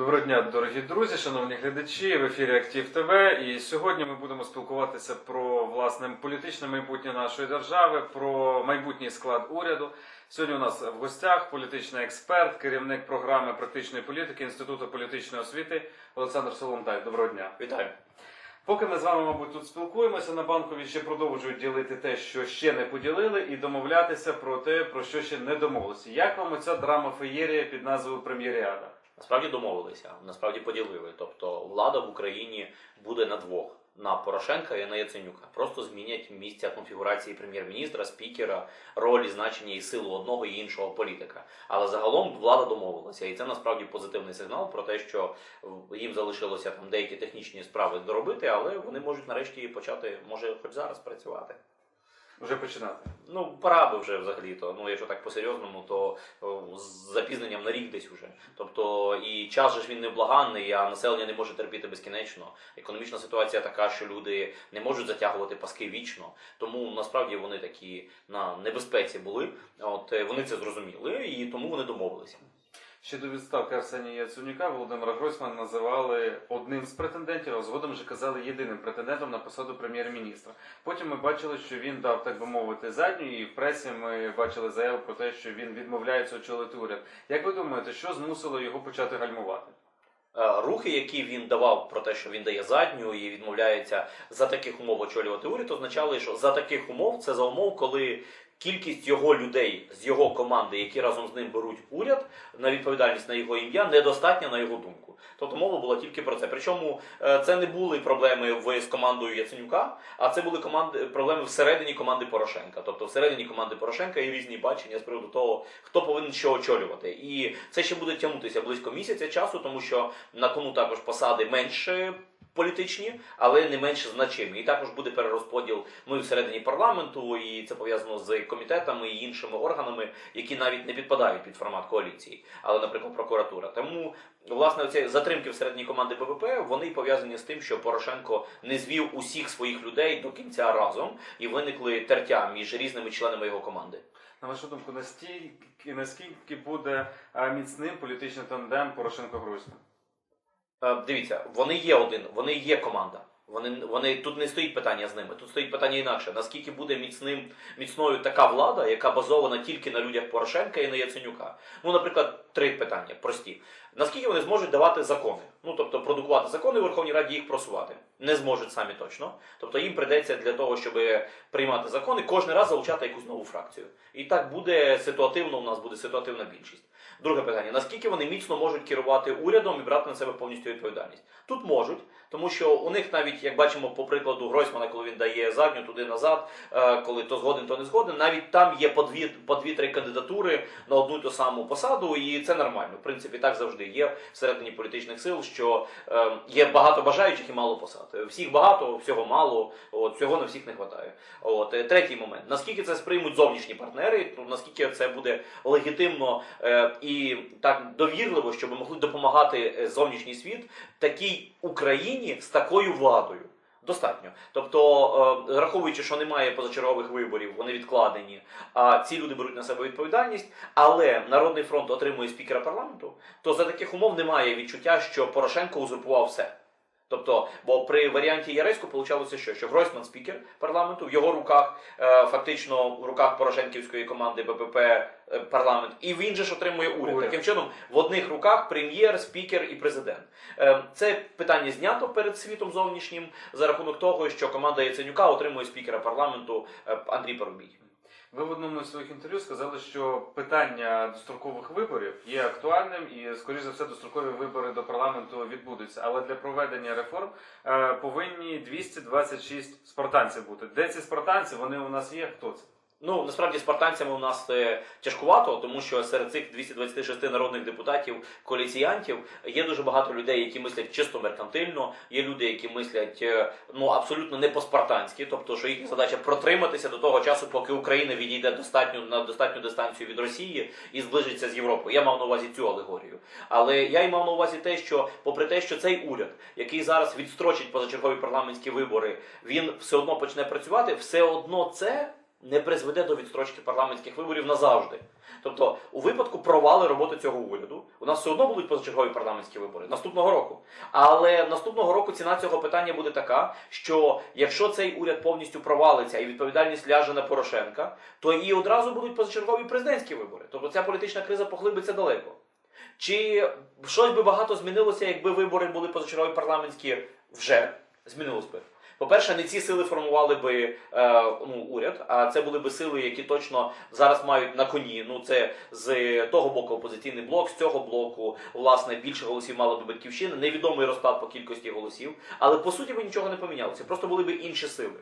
Доброго дня, дорогі друзі, шановні глядачі, в ефірі Актив ТВ. І сьогодні ми будемо спілкуватися про власне політичне майбутнє нашої держави, про майбутній склад уряду. Сьогодні у нас в гостях політичний експерт, керівник програми практичної політики Інституту політичної освіти Олександр Соломтай. Доброго дня. Вітаю. Поки ми з вами, мабуть, тут спілкуємося, на банкові ще продовжують ділити те, що ще не поділили, і домовлятися про те, про що ще не домовилися. Як вам оця драма феєрія під назвою Прем'єріада? Насправді домовилися, насправді поділили. Тобто влада в Україні буде на двох: на Порошенка і на Яценюка. Просто змінять місця конфігурації прем'єр-міністра, спікера, ролі, значення і силу одного і іншого політика. Але загалом влада домовилася, і це насправді позитивний сигнал про те, що їм залишилося там деякі технічні справи доробити, але вони можуть нарешті почати, може, хоч зараз працювати. Вже починати. Ну, пора би вже взагалі-то. Ну, якщо так по-серйозному, то з запізненням на рік десь уже. Тобто і час же ж він невблаганний, а населення не може терпіти безкінечно. Економічна ситуація така, що люди не можуть затягувати паски вічно. Тому насправді вони такі на небезпеці були. От е, вони це зрозуміли і тому вони домовилися. Ще до відставки Арсенія Яценюка Володимира Гройсмана називали одним з претендентів, а згодом вже казали єдиним претендентом на посаду прем'єр-міністра. Потім ми бачили, що він дав, так би мовити, задню, і в пресі ми бачили заяву про те, що він відмовляється очолити уряд. Як ви думаєте, що змусило його почати гальмувати? Е, Рухи, які він давав про те, що він дає задню і відмовляється за таких умов очолювати уряд, означали, що за таких умов це за умов, коли кількість його людей з його команди, які разом з ним беруть уряд на відповідальність на його ім'я, недостатня на його думку. Тобто мова була тільки про це. Причому е, це не були проблеми в з командою Яценюка, а це були команди проблеми всередині команди Порошенка. Тобто всередині команди Порошенка є різні бачення з приводу того, хто повинен що очолювати. І це ще буде тягнутися близько місяця часу, тому що на кону також посади менше. Політичні, але не менш значимі. І також буде перерозподіл ну, і всередині парламенту, і це пов'язано з комітетами і іншими органами, які навіть не підпадають під формат коаліції, але, наприклад, прокуратура. Тому власне ці затримки всередині команди БПП вони пов'язані з тим, що Порошенко не звів усіх своїх людей до кінця разом і виникли тертя між різними членами його команди. На вашу думку, настільки наскільки буде е, міцним політичний тандем Порошенко-Гройсман? Е, Дивіться, вони є один, вони є команда. Вони, вони тут не стоїть питання з ними. Тут стоїть питання інакше. Наскільки буде міцним міцною така влада, яка базована тільки на людях Порошенка і на Яценюка? Ну, наприклад, три питання прості. Наскільки вони зможуть давати закони? Ну тобто продукувати закони в Верховній Раді їх просувати не зможуть самі точно. Тобто їм прийдеться для того, щоб приймати закони, кожен раз залучати якусь нову фракцію. І так буде ситуативно. У нас буде ситуативна більшість. Друге питання: наскільки вони міцно можуть керувати урядом і брати на себе повністю відповідальність? Тут можуть, тому що у них навіть, як бачимо по прикладу Гройсмана, коли він дає задню туди назад, е, коли то згоден, то не згоден, навіть там є по дві по дві-три кандидатури на одну ту саму посаду, і це нормально. В принципі, так завжди є всередині політичних сил, що е, є багато бажаючих і мало посад. Всіх багато, всього мало, от всього на всіх не вистачає. От е, третій момент: наскільки це сприймуть зовнішні партнери, ну наскільки це буде легітимно і так довірливо, щоб могли допомагати зовнішній світ такій Україні з такою владою. Достатньо. Тобто, е, враховуючи, що немає позачергових виборів, вони відкладені, а ці люди беруть на себе відповідальність, але Народний фронт отримує спікера парламенту, то за таких умов немає відчуття, що Порошенко узурпував все. Тобто, бо при варіанті Яресько получалося що? Що Гройсман спікер парламенту, в його руках, е, фактично в руках Порошенківської команди БПП е, парламент, і він же ж отримує уряд. Уряд. Таким чином, в одних руках прем'єр, спікер і президент. Е, Це питання знято перед світом зовнішнім за рахунок того, що команда Яценюка отримує спікера парламенту Андрій Парубій. Ви в одному з своїх інтерв'ю сказали, що питання дострокових виборів є актуальним і, скоріш за все, дострокові вибори до парламенту відбудуться. Але для проведення реформ е, повинні 226 спартанців бути. Де ці спартанці? Вони у нас є. Хто це? Ну насправді спартанцями у нас е, тяжкувато, тому що серед цих 226 народних депутатів коаліціянтів є дуже багато людей, які мислять чисто меркантильно. Є люди, які мислять е, ну абсолютно не по-спартанськи, тобто що їхня задача протриматися до того часу, поки Україна відійде достатньо на достатню дистанцію від Росії і зближиться з Європою. Я мав на увазі цю алегорію. Але я й мав на увазі те, що, попри те, що цей уряд, який зараз відстрочить позачергові парламентські вибори, він все одно почне працювати, все одно це не призведе до відстрочки парламентських виборів назавжди. Тобто, у випадку провали роботи цього уряду, у нас все одно будуть позачергові парламентські вибори наступного року. Але наступного року ціна цього питання буде така, що якщо цей уряд повністю провалиться і відповідальність ляже на Порошенка, то і одразу будуть позачергові президентські вибори. Тобто ця політична криза поглибиться далеко. Чи щось би багато змінилося, якби вибори були позачергові парламентські вже змінилось би? По-перше, не ці сили формували би е, ну, уряд, а це були би сили, які точно зараз мають на коні. Ну це з того боку опозиційний блок, з цього блоку, власне, більше голосів мала би батьківщина. Невідомий розклад по кількості голосів, але по суті би нічого не помінялося. Просто були б інші сили.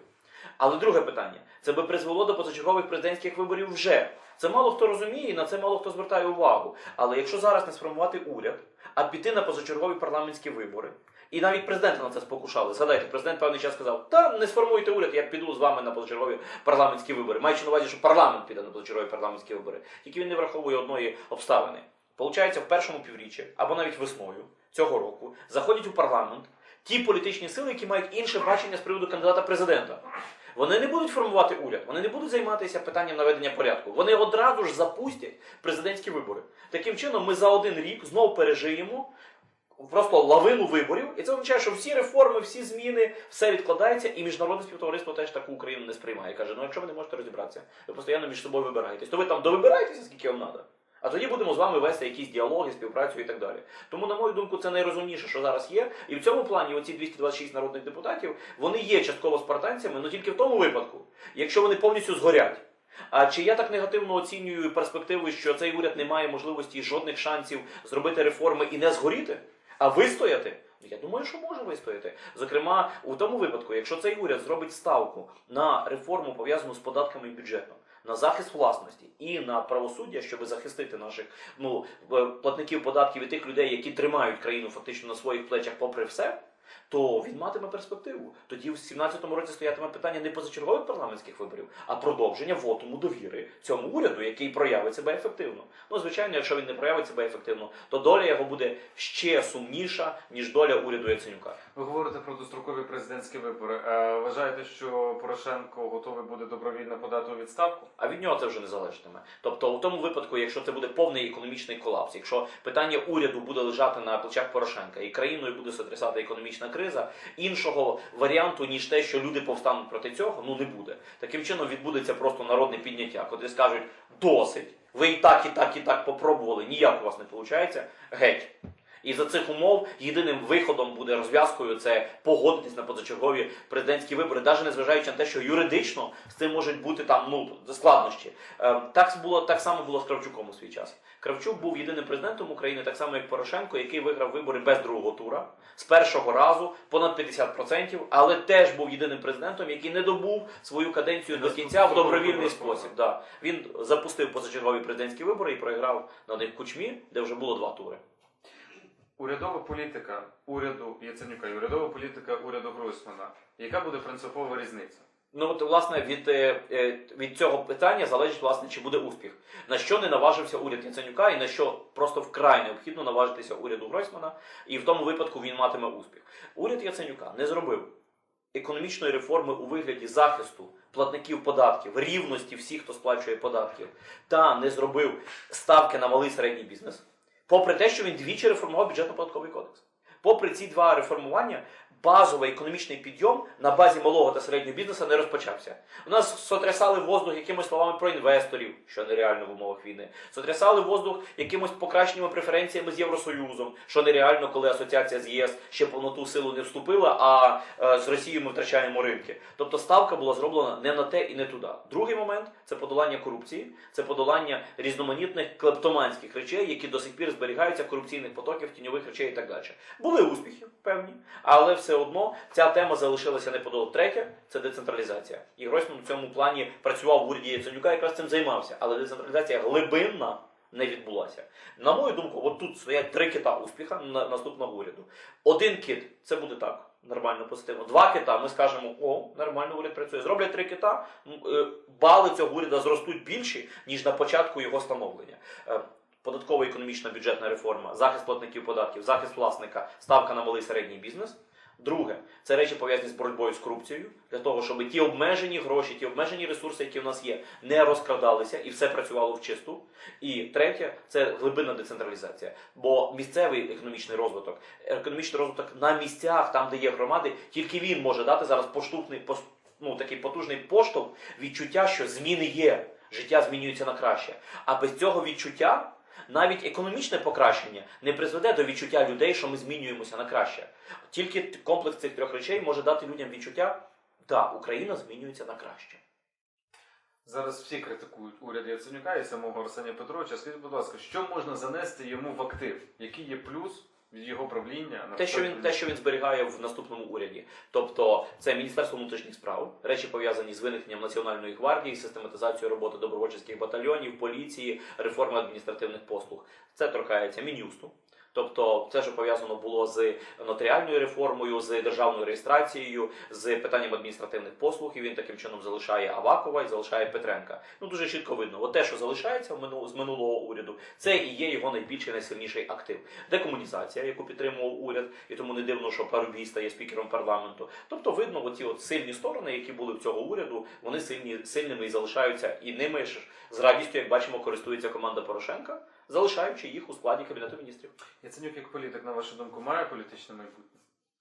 Але друге питання: це би призвело до позачергових президентських виборів вже. Це мало хто розуміє, і на це мало хто звертає увагу. Але якщо зараз не сформувати уряд, а піти на позачергові парламентські вибори, і навіть президента на це спокушали. Згадайте, президент певний час сказав: та не сформуйте уряд, я піду з вами на позачергові парламентські вибори. Маючи на увазі, що парламент піде на позачергові парламентські вибори. Тільки він не враховує одної обставини. Получається, в першому півріччі або навіть весною цього року заходять у парламент ті політичні сили, які мають інше бачення з приводу кандидата президента. Вони не будуть формувати уряд, вони не будуть займатися питанням наведення порядку. Вони одразу ж запустять президентські вибори. Таким чином, ми за один рік знову пережиємо просто лавину виборів, і це означає, що всі реформи, всі зміни, все відкладається, і міжнародне співтовариство теж таку Україну не сприймає. Каже: ну якщо ви не можете розібратися, ви постійно між собою вибираєтесь, то ви там довибираєтеся, скільки вам треба. А тоді будемо з вами вести якісь діалоги, співпрацю і так далі. Тому, на мою думку, це найрозумніше, що зараз є. І в цьому плані оці 226 народних депутатів вони є частково спартанцями, але тільки в тому випадку, якщо вони повністю згорять. А чи я так негативно оцінюю перспективи, що цей уряд не має можливості жодних шансів зробити реформи і не згоріти, а вистояти? Ну, Я думаю, що може вистояти. Зокрема, у тому випадку, якщо цей уряд зробить ставку на реформу пов'язану з податками і бюджетом, на захист власності і на правосуддя, щоб захистити наших ну платників податків і тих людей, які тримають країну фактично на своїх плечах, попри все. То він матиме перспективу. Тоді в 17-му році стоятиме питання не позачергових парламентських виборів, а продовження вотуму довіри цьому уряду, який проявить себе ефективно. Ну, звичайно, якщо він не проявить себе ефективно, то доля його буде ще сумніша, ніж доля уряду Яценюка. Ви говорите про дострокові президентські вибори. Е, Вважаєте, що Порошенко готовий буде добровільно подати у відставку? А від нього це вже не залежатиме. Тобто, у тому випадку, якщо це буде повний економічний колапс, якщо питання уряду буде лежати на плечах Порошенка і країною буде сотрясати економічна криза, іншого варіанту ніж те, що люди повстануть проти цього, ну не буде. Таким чином відбудеться просто народне підняття, коли скажуть досить. Ви і так, і так, і так попробували, ніяк у вас не виходить, геть. І за цих умов єдиним виходом буде розв'язкою це погодитись на позачергові президентські вибори, навіть незважаючи на те, що юридично з цим можуть бути там ну складнощі. Е, Так було так само було з Кравчуком у свій час. Кравчук був єдиним президентом України, так само як Порошенко, який виграв вибори без другого тура з першого разу понад 50%, але теж був єдиним президентом, який не добув свою каденцію до кінця в добровільний спосіб. Да. Він запустив позачергові президентські вибори і програв на них кучмі, де вже було два тури. Урядова політика уряду Яценюка і урядова політика уряду Гройсмана. Яка буде принципова різниця? Ну от власне від, е, е, від цього питання залежить власне, чи буде успіх. На що не наважився уряд Яценюка, і на що просто вкрай необхідно наважитися уряду Гройсмана, і в тому випадку він матиме успіх. Уряд Яценюка не зробив економічної реформи у вигляді захисту платників податків, рівності всіх, хто сплачує податки, та не зробив ставки на малий середній бізнес, попри те, що він двічі реформував бюджетно-податковий кодекс. Попри ці два реформування, базовий економічний підйом на базі малого та середнього бізнесу не розпочався. У нас сотрясали воздух якимись словами про інвесторів, що нереально в умовах війни. Сотрясали воздух якимось покращеними преференціями з Євросоюзом, що нереально, коли асоціація з ЄС ще повноту силу не вступила, а е, з Росією ми втрачаємо ринки. Тобто ставка була зроблена не на те і не туди. Другий момент це подолання корупції, це подолання різноманітних клептоманських речей, які до сих пір зберігаються, корупційних потоків, тіньових речей і так далі. Були успіхи, певні, але все одно ця тема залишилася не подолу. Третє це децентралізація. І Гройсман в цьому плані працював в уряді Яценюка, якраз цим займався. Але децентралізація глибинна не відбулася. На мою думку, от тут стоять три кита успіха на наступного уряду. Один кит це буде так. Нормально, позитивно. Два кита, ми скажемо, о, нормально уряд працює. Зроблять три кита, е, бали цього уряду зростуть більші, ніж на початку його становлення. Е, Податкова економічна бюджетна реформа, захист платників податків, захист власника, ставка на малий середній бізнес. Друге, це речі пов'язані з боротьбою з корупцією, для того, щоб ті обмежені гроші, ті обмежені ресурси, які в нас є, не розкрадалися і все працювало в чисту. І третє, це глибинна децентралізація. Бо місцевий економічний розвиток, економічний розвиток на місцях, там, де є громади, тільки він може дати зараз поштовхний, ну, такий потужний поштовх відчуття, що зміни є, життя змінюється на краще. А без цього відчуття навіть економічне покращення не призведе до відчуття людей, що ми змінюємося на краще. Тільки комплекс цих трьох речей може дати людям відчуття, так, Україна змінюється на краще. Зараз всі критикують уряд Яценюка і самого Арсенія Петровича. Скажіть, будь ласка, що можна занести йому в актив? Який є плюс від його правління? на Те, що він те, що він зберігає в наступному уряді, тобто це Міністерство внутрішніх справ, речі пов'язані з виникненням національної гвардії, систематизацією роботи добровольчих батальйонів, поліції, реформи адміністративних послуг. Це торкається мінюсту. Тобто, це що пов'язано було з нотаріальною реформою, з державною реєстрацією, з питанням адміністративних послуг. І він таким чином залишає Авакова і залишає Петренка. Ну дуже чітко видно, от те, що залишається з минулого уряду, це і є його найбільший найсильніший актив. Декомунізація, яку підтримував уряд, і тому не дивно, що Парубій стає спікером парламенту. Тобто, видно, оці от сильні сторони, які були в цього уряду, вони сильні сильними і залишаються, і ними ж з радістю, як бачимо, користується команда Порошенка, залишаючи їх у складі кабінету міністрів. Яценюк як політик, на вашу думку, має політичне майбутнє?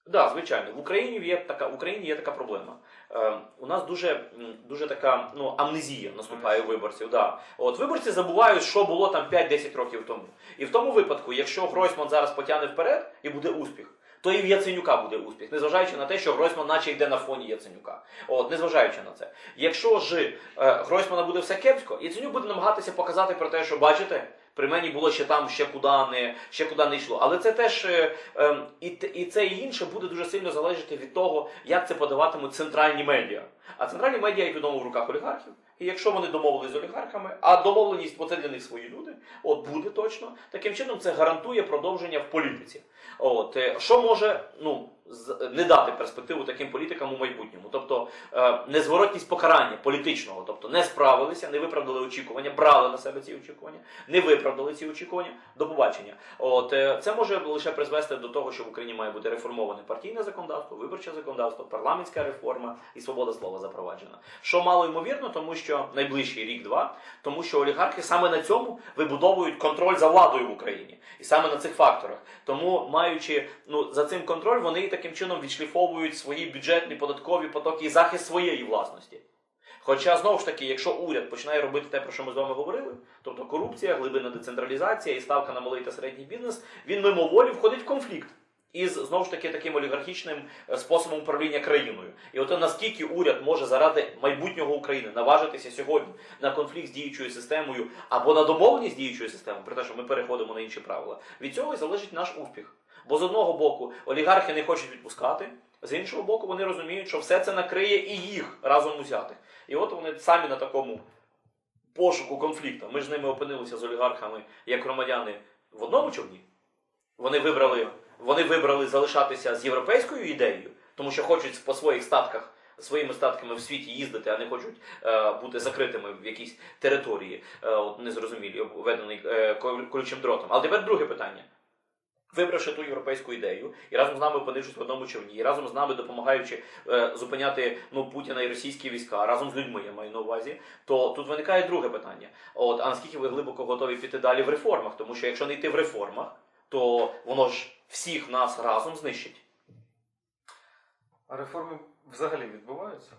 Да, звичайно, в Україні є така в Україні є така проблема. Е, у нас дуже, дуже така ну амнезія наступає у виборців. Да. От виборці забувають, що було там 5-10 років тому. І в тому випадку, якщо Гройсман зараз потягне вперед і буде успіх. То і в Яценюка буде успіх, незважаючи на те, що Гройсман наче йде на фоні Яценюка. От, незважаючи на це. Якщо ж е, Гройсмана буде все кепсько, Яценюк буде намагатися показати про те, що бачите, при мені було ще там, ще куди не, ще куди не йшло. Але це теж е, Ем, і, і це і інше буде дуже сильно залежати від того, як це подаватимуть центральні медіа. А центральні медіа, як відомо, в руках олігархів. І якщо вони домовились з олігархами, а домовленість, бо це для них свої люди, от буде точно, таким чином це гарантує продовження в політиці. От е, що може ну не дати перспективу таким політикам у майбутньому, тобто е, незворотність покарання політичного, тобто не справилися, не виправдали очікування, брали на себе ці очікування, не виправдали ці очікування. До побачення. От е, це може лише призвести до того, що в Україні має бути реформоване партійне законодавство, виборче законодавство, парламентська реформа і свобода слова запроваджена. Що мало ймовірно, тому що найближчий рік-два, тому що олігархи саме на цьому вибудовують контроль за владою в Україні, і саме на цих факторах. Тому, маючи ну за цим контроль, вони і таким чином відшліфовують свої бюджетні податкові потоки і захист своєї власності. Хоча знову ж таки, якщо уряд починає робити те, про що ми з вами говорили, тобто корупція, глибинна децентралізація і ставка на малий та середній бізнес, він мимоволі входить в конфлікт із знову ж таки таким олігархічним е, способом управління країною. І от наскільки уряд може заради майбутнього України наважитися сьогодні на конфлікт з діючою системою або на домовленість з діючою системою, при те, що ми переходимо на інші правила, від цього і залежить наш успіх. Бо з одного боку олігархи не хочуть відпускати, з іншого боку, вони розуміють, що все це накриє і їх разом узятих. І от вони самі на такому пошуку конфлікту. Ми ж з ними опинилися з олігархами як громадяни в одному човні. Вони вибрали, вони вибрали залишатися з європейською ідеєю, тому що хочуть по своїх статках. Своїми статками в світі їздити, а не хочуть е, бути закритими в якійсь території, е, от незрозумілі, обведений е, колючим дротом. Але тепер друге питання. Вибравши ту європейську ідею і разом з нами опинившись в одному човні, і разом з нами допомагаючи е, зупиняти ну, Путіна і російські війська, разом з людьми я маю на увазі, то тут виникає друге питання. От, а наскільки ви глибоко готові піти далі в реформах? Тому що якщо не йти в реформах, то воно ж всіх нас разом знищить. А реформи взагалі відбуваються?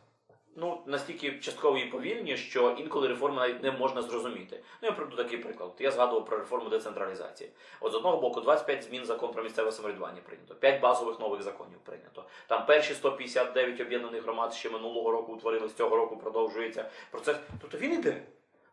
Ну, настільки частково і повільні, що інколи реформи навіть не можна зрозуміти. Ну, я приведу такий приклад. Я згадував про реформу децентралізації. От з одного боку, 25 змін закон про місцеве самоврядування прийнято, 5 базових нових законів прийнято. Там перші 159 об'єднаних громад ще минулого року утворились, цього року продовжується процес. Тобто він іде.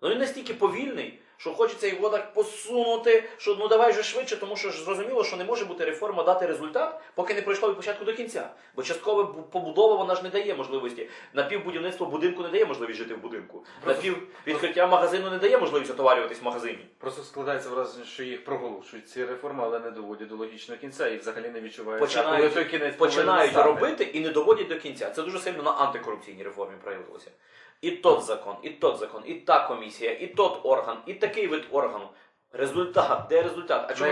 Ну він настільки повільний, що хочеться його так посунути, що ну давай вже швидше, тому що ж зрозуміло, що не може бути реформа дати результат, поки не пройшло від початку до кінця. Бо часткове бу- побудова вона ж не дає можливості. Напівбудівництво будинку не дає можливість жити в будинку. Напів відкриття магазину не дає можливість отоварюватись в магазині. Просто складається враження, що їх проголошують ці реформи, але не доводять до логічного кінця і взагалі не відчувають, Починають- той кінець Починають робити і не доводять до кінця. Це дуже сильно на антикорупційній реформі проявилося. І тот закон, і тот закон, і та комісія, і тот орган, і такий вид органу. Результат, де результат? А чому?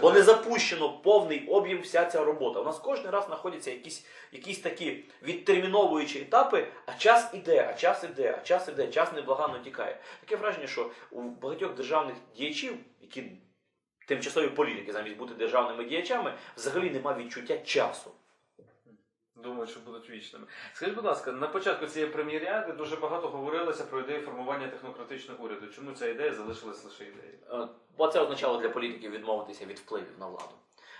Бо не запущено повний об'єм вся ця робота. У нас кожен раз знаходяться якісь, якісь такі відтерміновуючі етапи, а час іде, а час іде, а час іде, час неблаганно тікає. Таке враження, що у багатьох державних діячів, які тимчасові політики, замість бути державними діячами, взагалі немає відчуття часу. Думаю, що будуть вічними. Скажіть, будь ласка, на початку цієї прем'єріади дуже багато говорилося про ідею формування технократичного уряду. Чому ця ідея залишилась лише ідеєю? Е, Бо це означало для політиків відмовитися від впливів на владу.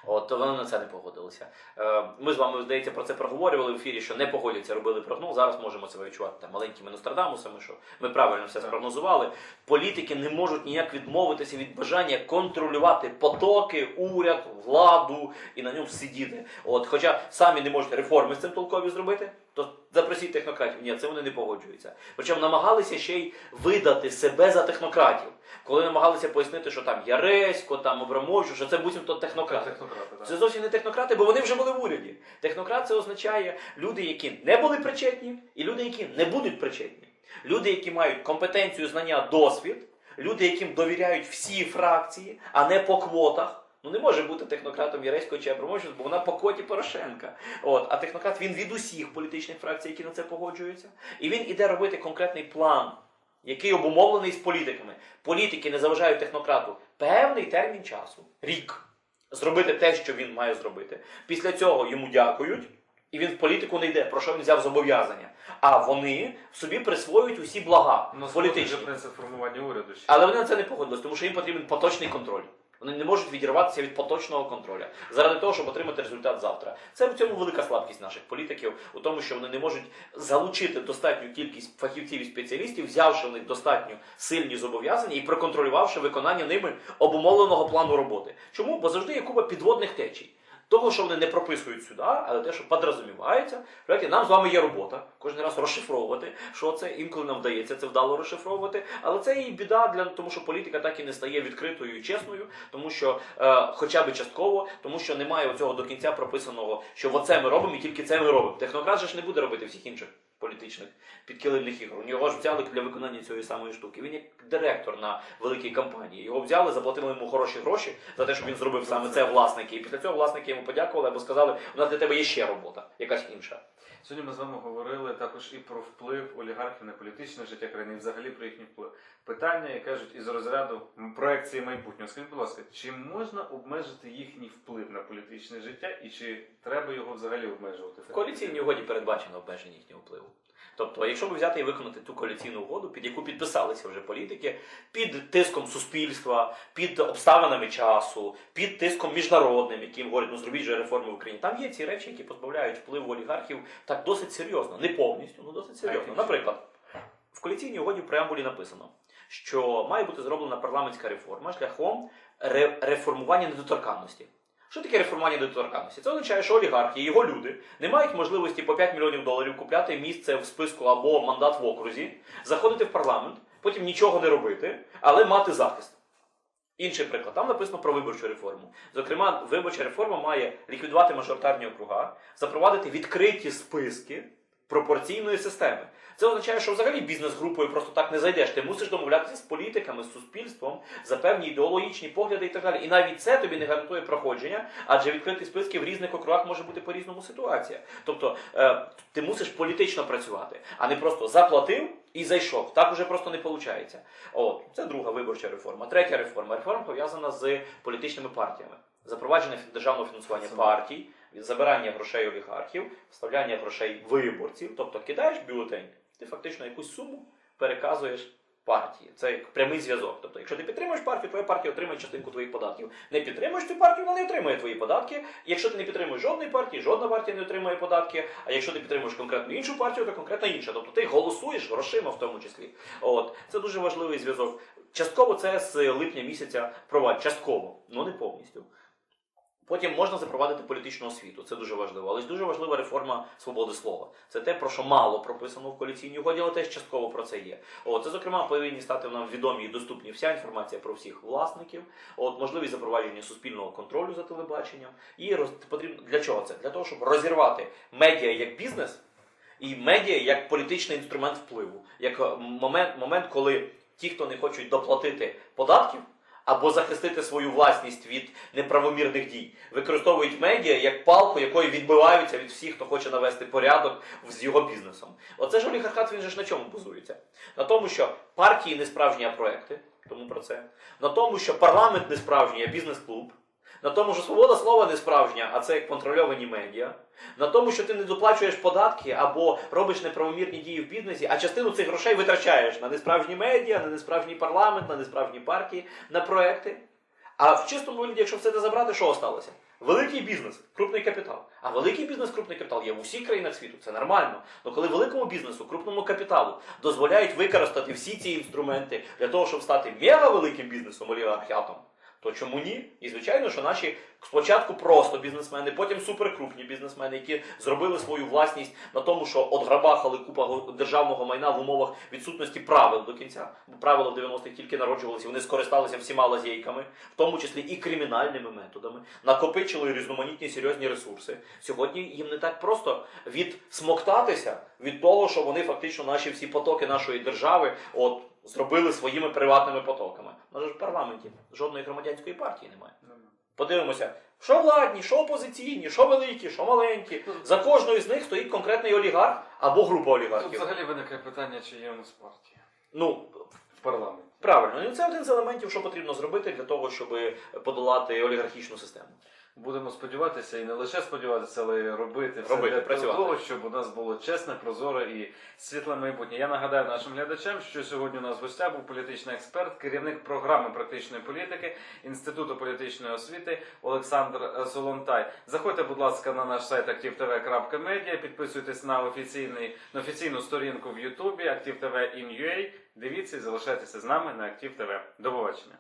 От вони на це не погодилися. Е, Ми з вами, здається, про це проговорювали в ефірі, що не погодяться, робили прогноз. Зараз можемо себе відчувати там, маленькими Нострадамусами, що ми правильно все спрогнозували. Політики не можуть ніяк відмовитися від бажання контролювати потоки, уряд, владу і на ньому сидіти. От, хоча самі не можуть реформи з цим толкові зробити, то запросіть технократів. Ні, це вони не погоджуються. Причому намагалися ще й видати себе за технократів. Коли намагалися пояснити, що там Яресько, там Абрамович, що це буцімто технократи. Технократи. Це зовсім не технократи, бо вони вже були в уряді. Технократ це означає люди, які не були причетні, і люди, які не будуть причетні. Люди, які мають компетенцію, знання, досвід, люди, яким довіряють всі фракції, а не по квотах. Ну не може бути технократом Яреського чи Абрамовича, бо вона по квоті Порошенка. От, а технократ він від усіх політичних фракцій, які на це погоджуються. І він іде робити конкретний план, який обумовлений з політиками. Політики не заважають технократу певний термін часу, рік, зробити те, що він має зробити. Після цього йому дякують, і він в політику не йде, про що він взяв зобов'язання. А вони собі присвоюють усі блага Ну, політичні. принцип формування уряду. ще. Але вони на це не погодились, тому що їм потрібен поточний контроль. Вони не можуть відірватися від поточного контроля заради того, щоб отримати результат завтра. Це в цьому велика слабкість наших політиків, у тому, що вони не можуть залучити достатню кількість фахівців і спеціалістів, взявши в них достатньо сильні зобов'язання і проконтролювавши виконання ними обумовленого плану роботи. Чому? Бо завжди є купа підводних течій. Того, що вони не прописують сюди, але те, що подрозумівається, нам з вами є робота кожен раз розшифровувати, що це інколи нам вдається це вдало розшифровувати. Але це і біда для тому, що політика так і не стає відкритою і чесною, тому що, е, хоча б частково, тому що немає цього до кінця прописаного, що оце ми робимо і тільки це ми робимо. Технократ же ж не буде робити всіх інших політичних підкиливних ігор. Нього ж взяли для виконання цієї самої штуки. Він як директор на великій компанії. Його взяли, заплатили йому хороші гроші за те, щоб він зробив саме це власники. І після цього власники йому подякували або сказали, у нас для тебе є ще робота, якась інша. Сьогодні ми з вами говорили також і про вплив олігархів на політичне життя країни, і взагалі про їхній вплив. Питання, як кажуть, із розряду проекції майбутнього. Скажіть, будь ласка, чи можна обмежити їхній вплив на політичне життя, і чи треба його взагалі обмежувати? В коаліційній угоді передбачено обмеження їхнього впливу. Тобто, якщо ви взяти і виконати ту коаліційну угоду, під яку підписалися вже політики, під тиском суспільства, під обставинами часу, під тиском міжнародним, яким говорять, ну зробіть же реформи в Україні. Там є ці речі, які позбавляють впливу олігархів так досить серйозно, не повністю, але досить серйозно. Наприклад, в коаліційній угоді в преамбулі написано, що має бути зроблена парламентська реформа шляхом реформування недоторканності. Що таке реформування недоторканності? Це означає, що олігархи, його люди не мають можливості по 5 мільйонів доларів купляти місце в списку або мандат в окрузі, заходити в парламент, потім нічого не робити, але мати захист. Інший приклад, там написано про виборчу реформу. Зокрема, виборча реформа має ліквідувати мажоритарні округа, запровадити відкриті списки пропорційної системи. Це означає, що взагалі бізнес-групою просто так не зайдеш. Ти мусиш домовлятися з політиками, з суспільством за певні ідеологічні погляди і так далі. І навіть це тобі не гарантує проходження, адже відкриті списки в різних округах може бути по-різному ситуація. Тобто е, ти мусиш політично працювати, а не просто заплатив і зайшов. Так уже просто не виходить. От це друга виборча реформа. Третя реформа. Реформа пов'язана з політичними партіями. Запровадження державного фінансування Це- партій, забирання грошей олігархів, вставляння грошей виборців. Тобто кидаєш бюлетень, ти фактично якусь суму переказуєш партії. Це як прямий зв'язок. Тобто, якщо ти підтримуєш партію, твоя партія отримає частинку твоїх податків. Не підтримуєш цю партію, вона не отримує твої податки. Якщо ти не підтримуєш жодної партії, жодна партія не отримує податки. А якщо ти підтримуєш конкретну іншу партію, то конкретна інша. Тобто ти голосуєш грошима в тому числі. От це дуже важливий зв'язок. Частково це з липня місяця провадять. Частково, ну не повністю. Потім можна запровадити політичну освіту, це дуже важливо. Але дуже важлива реформа свободи слова. Це те, про що мало прописано в коаліційній угоді, але теж частково про це є. От, це, зокрема, повинні стати нам відомі і доступні вся інформація про всіх власників, от, можливість запровадження суспільного контролю за телебаченням. І роз, потрібно для чого це? Для того, щоб розірвати медіа як бізнес і медіа як політичний інструмент впливу, як е, момент, момент, коли ті, хто не хочуть доплатити податків, або захистити свою власність від неправомірних дій, використовують медіа як палку, якою відбиваються від всіх, хто хоче навести порядок з його бізнесом. Оце ж олігархат, він же ж на чому базується? На тому, що партії не справжні, а проекти, тому про це. На тому, що парламент не справжній, а бізнес-клуб. На тому, що свобода слова не справжня, а це як контрольовані медіа. На тому, що ти не доплачуєш податки або робиш неправомірні дії в бізнесі, а частину цих грошей витрачаєш на несправжні медіа, на несправжній парламент, на несправжні партії, на проекти. А в чистому вигляді, якщо все це забрати, що осталося? Великий бізнес, крупний капітал. А великий бізнес, крупний капітал є в усіх країнах світу. Це нормально. Але коли великому бізнесу, крупному капіталу дозволяють використати всі ці інструменти для того, щоб стати мега великим бізнесом, олігархатом, то чому ні? І звичайно, що наші спочатку просто бізнесмени, потім суперкрупні бізнесмени, які зробили свою власність на тому, що отграбахали купа го- державного майна в умовах відсутності правил до кінця. Бо правила в 90-х тільки народжувалися, вони скористалися всіма лазейками, в тому числі і кримінальними методами, накопичили різноманітні серйозні ресурси. Сьогодні їм не так просто відсмоктатися від того, що вони фактично наші всі потоки нашої держави от зробили своїми приватними потоками. У ж в парламенті жодної громадянської партії немає. Подивимося, що владні, що опозиційні, що великі, що маленькі. За кожною з них стоїть конкретний олігарх або група Тут олігархів. взагалі виникає питання, чи є у нас партія Ну, в парламенті. Правильно, і це один з елементів, що потрібно зробити для того, щоб подолати олігархічну систему. Будемо сподіватися і не лише сподіватися, але й робити все Робити, для працювати. того, щоб у нас було чесне, прозоре і світле майбутнє. Я нагадаю нашим глядачам, що сьогодні у нас в гостях був політичний експерт, керівник програми практичної політики Інституту політичної освіти Олександр Солонтай. Заходьте, будь ласка, на наш сайт aktivtv.media, підписуйтесь на офіційний на офіційну сторінку в Ютубі ТВ Дивіться і залишайтеся з нами на Актив ТВ. До побачення.